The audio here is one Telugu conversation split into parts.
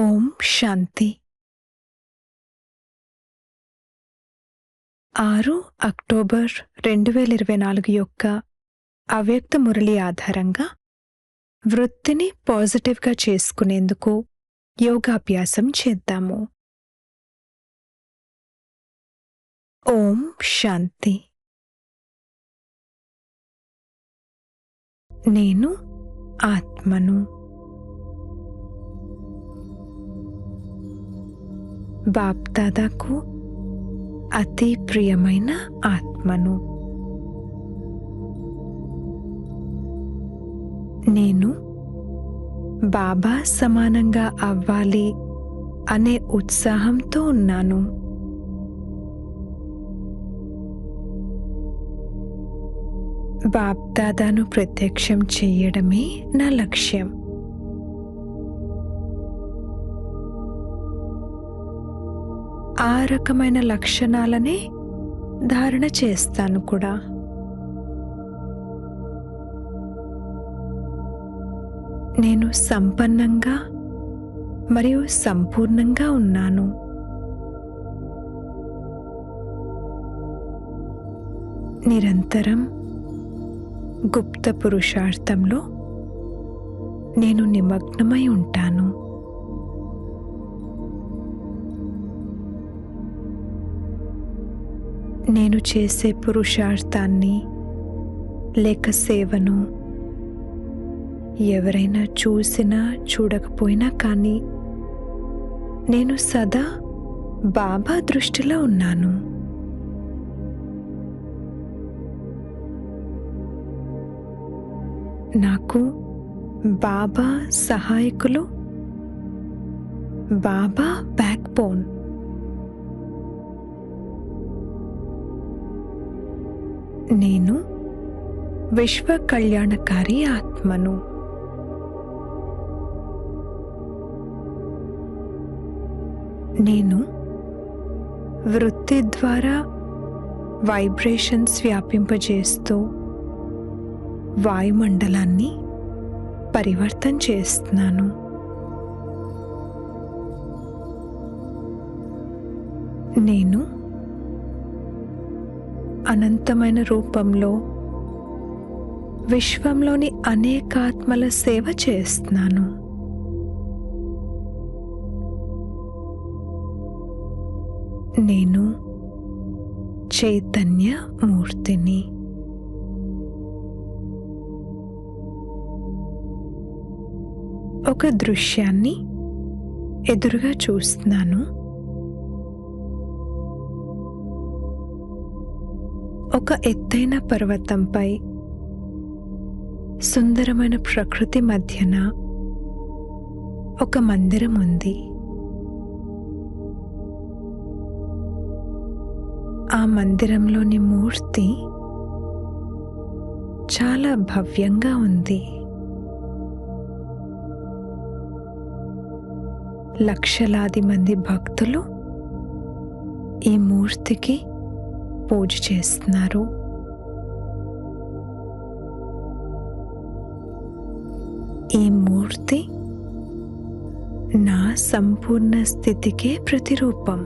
ఓం శాంతి. ఆరు అక్టోబర్ రెండు వేల ఇరవై నాలుగు యొక్క అవ్యక్త మురళి ఆధారంగా వృత్తిని పాజిటివ్గా చేసుకునేందుకు యోగాభ్యాసం చేద్దాము. ఓం శాంతి. నేను ఆత్మను బాప్దాదాకు అతి ప్రియమైన ఆత్మను. నేను బాబా సమానంగా అవ్వాలి అనే ఉత్సాహంతో ఉన్నాను. బాప్దాదాను ప్రత్యక్షం చెయ్యడమే నా లక్ష్యం. ఆ రకమైన లక్షణాలనే ధారణ చేస్తాను కూడా. నేను సంపన్నంగా మరియు సంపూర్ణంగా ఉన్నాను. నిరంతరం గుప్త పురుషార్థంలో నేను నిమగ్నమై ఉంటాను. నేను చేసే పురుషార్థాన్ని లేక సేవను ఎవరైనా చూసినా చూడకపోయినా కానీ నేను సదా బాబా దృష్టిలో ఉన్నాను. నాకు బాబా సహాయకులు బాబా బ్యాక్ నేను విశ్వ కళ్యాణకారి ఆత్మను. నేను వృత్తి ద్వారా వైబ్రేషన్స్ వ్యాపింపజేస్తూ వాయుమండలాన్ని పరివర్తన చేస్తున్నాను. నేను అనంతమైన రూపంలో విశ్వంలోని అనేకాత్మల సేవ చేస్తున్నాను. నేను చైతన్య మూర్తిని ఒక దృశ్యాన్ని ఎదురుగా చూస్తున్నాను. ఒక ఎత్తైన పర్వతంపై సుందరమైన ప్రకృతి మధ్యన ఒక మందిరం ఉంది. ఆ మందిరంలోని మూర్తి చాలా భవ్యంగా ఉంది. లక్షలాది మంది భక్తులు ఈ మూర్తికి పూజ చేస్తున్నారు ఈ మూర్తి నా సంపూర్ణ స్థితికే ప్రతిరూపం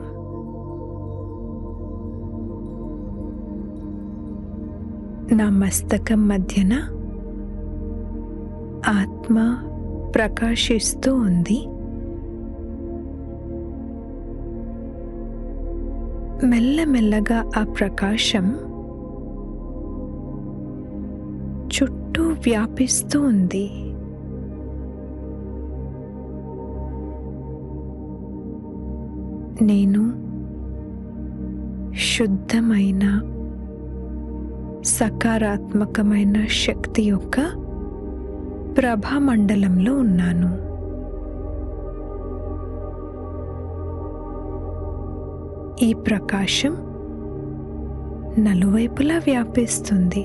నా మస్తకం మధ్యన ఆత్మ ప్రకాశిస్తూ ఉంది మెల్లమెల్లగా ఆ ప్రకాశం చుట్టూ వ్యాపిస్తూ ఉంది. నేను శుద్ధమైన సకారాత్మకమైన శక్తి యొక్క ప్రభామండలంలో ఉన్నాను. ఈ ప్రకాశం నలువైపులా వ్యాపిస్తుంది.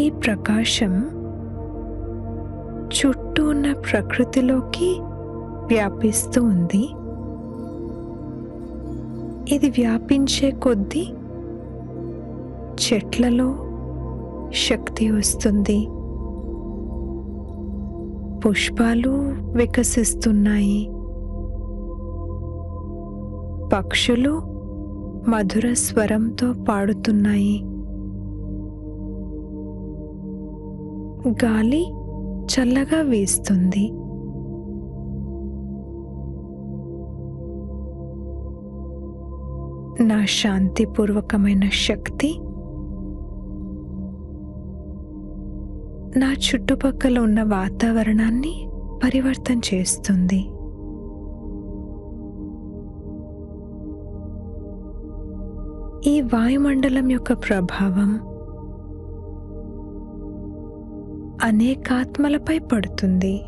ఈ ప్రకాశం చుట్టూ ఉన్న ప్రకృతిలోకి వ్యాపిస్తూ ఉంది. ఇది వ్యాపించే కొద్దీ చెట్లలో శక్తి వస్తుంది. పుష్పాలు వికసిస్తున్నాయి. పక్షులు మధుర స్వరంతో పాడుతున్నాయి. గాలి చల్లగా వీస్తుంది. నా శాంతిపూర్వకమైన శక్తి నా చుట్టుపక్కల ఉన్న వాతావరణాన్ని పరివర్తన చేస్తుంది. ఈ వాయుమండలం యొక్క ప్రభావం అనేకాత్మలపై పడుతుంది.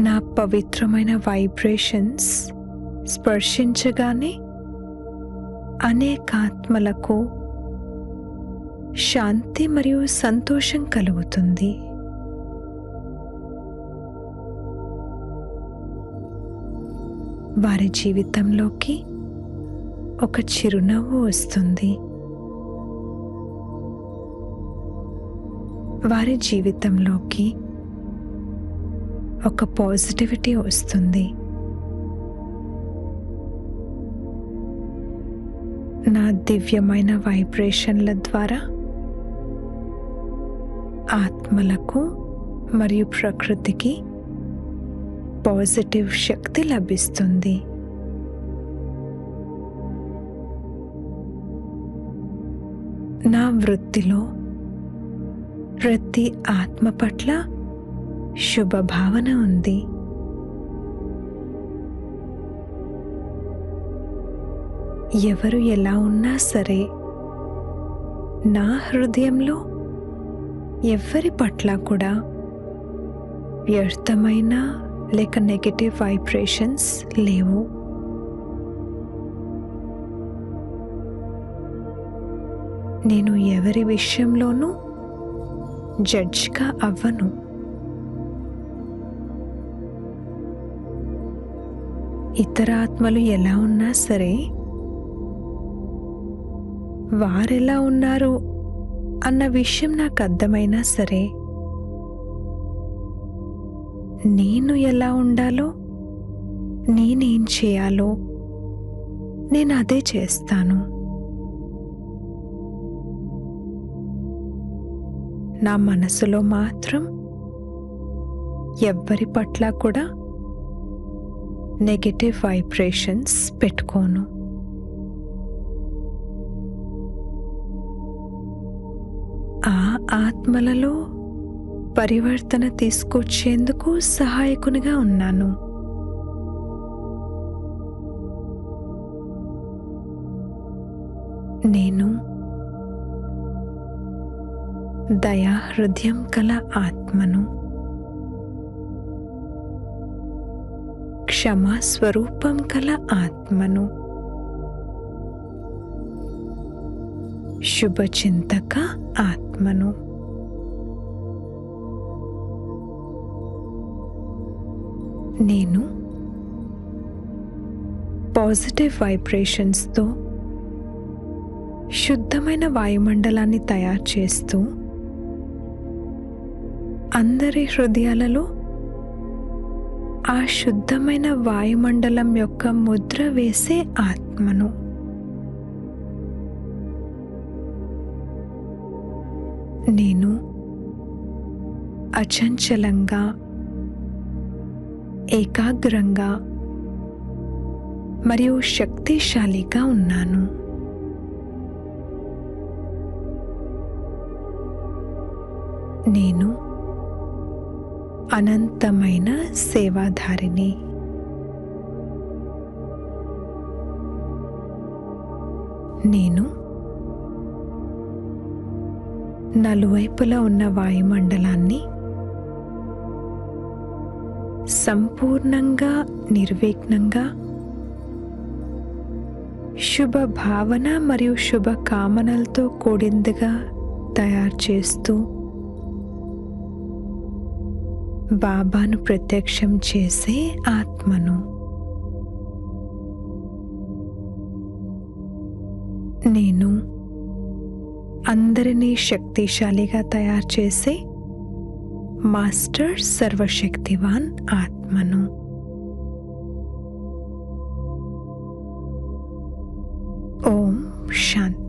నా పవిత్రమైన వైబ్రేషన్స్ స్పర్శించగానే అనేకాత్మలకు శాంతి మరియు సంతోషం కలుగుతుంది. వారి జీవితంలోకి ఒక చిరునవ్వు వస్తుంది. వారి జీవితంలోకి ఒక పాజిటివిటీ వస్తుంది. నా దివ్యమైన వైబ్రేషన్ల ద్వారా ఆత్మలకు మరియు ప్రకృతికి పాజిటివ్ శక్తి లభిస్తుంది. నా వృత్తిలో ప్రతి ఆత్మ పట్ల శుభభావన ఉంది. ఎవరు ఎలా ఉన్నా సరే నా హృదయంలో ఎవరి పట్ల కూడా వ్యర్థమైన లేక నెగటివ్ వైబ్రేషన్స్ లేవు. నేను ఎవరి విషయంలోనూ జడ్జ్గా అవ్వను. ఇతర ఆత్మలు ఎలా ఉన్నా సరే వారెలా ఉన్నారు? అన్న విషయం నాకు అర్థమైనా సరే. నేను ఎలా ఉండాలో? నేనేం చేయాలో? నేను అదే చేస్తాను. నా మనసులో మాత్రం ఎవ్వరి పట్ల కూడా నెగటివ్ వైబ్రేషన్స్ పెట్టుకోను. ఆ ఆత్మలలో పరివర్తన తీసుకొచ్చేందుకు సహాయకునిగా ఉన్నాను. నేను దయా హృదయం కల ఆత్మను క్షమా స్వరూపం కల ఆత్మను శుభచింతక ఆత్మను. నేను పాజిటివ్ వైబ్రేషన్స్తో శుద్ధమైన వాయుమండలాన్ని తయారు చేస్తూ అందరి హృదయాలలో ఆ శుద్ధమైన వాయుమండలం యొక్క ముద్ర వేసే ఆత్మను. నేను అచంచలంగా ఏకాగ్రంగా మరియు శక్తిశాలిగా ఉన్నాను. నేను అనంతమైన సేవాధారిని. నేను నలువైపులా ఉన్న వాయుమండలాన్ని సంపూర్ణంగా నిర్విఘ్నంగా శుభ భావన మరియు శుభ కామనలతో కూడిందిగా తయారు చేస్తూ బాబాను ప్రత్యక్షం చేసే ఆత్మను. నేను అందరినీ శక్తిశాలిగా తయారు చేసే మాస్టర్ సర్వశక్తివాన్ ఆత్మను ఓం శాంతి